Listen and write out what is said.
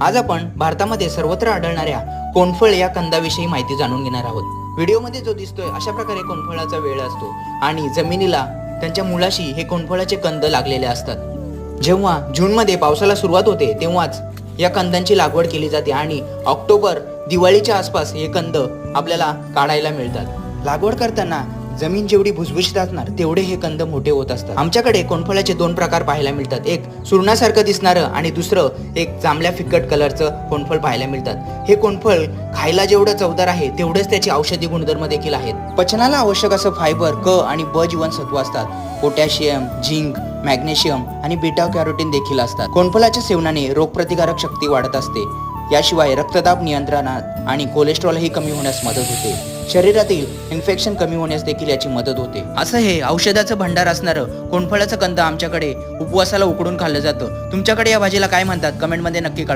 आज आपण भारतामध्ये सर्वत्र आढळणाऱ्या कोनफळ या कंदाविषयी माहिती जाणून घेणार आहोत. व्हिडिओमध्ये जो दिसतोय अशा प्रकारे कोणफळाचा वेळ असतो आणि जमिनीला त्यांच्या मुळाशी हे कोनफळाचे कंद लागलेले असतात. जेव्हा जूनमध्ये पावसाला सुरुवात होते तेव्हाच या कंदांची लागवड केली जाते आणि ऑक्टोबर दिवाळीच्या आसपास हे कंद आपल्याला काढायला मिळतात. लागवड करताना जमीन जेवढी भुसभुशीत असणार तेवढे हे कंद मोठे होत असतात. आमच्याकडे कोणफळाचे दोन प्रकार पाहायला मिळतात. एक सुरणासारखं दिसणारं आणि दुसरं एक जांभल्या फिकट कलरचं कोणफळ पाहायला मिळतात. हे कोणफळ खायला जेवढं चवदार आहे तेवढेच त्याची औषधी गुणधर्म देखील आहेत. पचनाला आवश्यक असं फायबर क आणि ब जीवनसत्व असतात. पोटॅशियम झिंक मॅग्नेशियम आणि बीटा कॅरोटीन देखील असतात. कोणफळाच्या सेवनाने रोगप्रतिकारक शक्ती वाढत असते. याशिवाय रक्तदाब नियंत्रणात आणि कोलेस्ट्रॉलही कमी होण्यास मदत होते. शरीरातील इन्फेक्शन कमी होण्यास देखील याची मदत होते. असं हे औषधाचं भंडार असणारं कोणफळाचं कंद आमच्याकडे उपवासाला उकडून खाल्लं जातं. तुमच्याकडे या भाजीला काय म्हणतात? कमेंटमध्ये नक्की कळवा.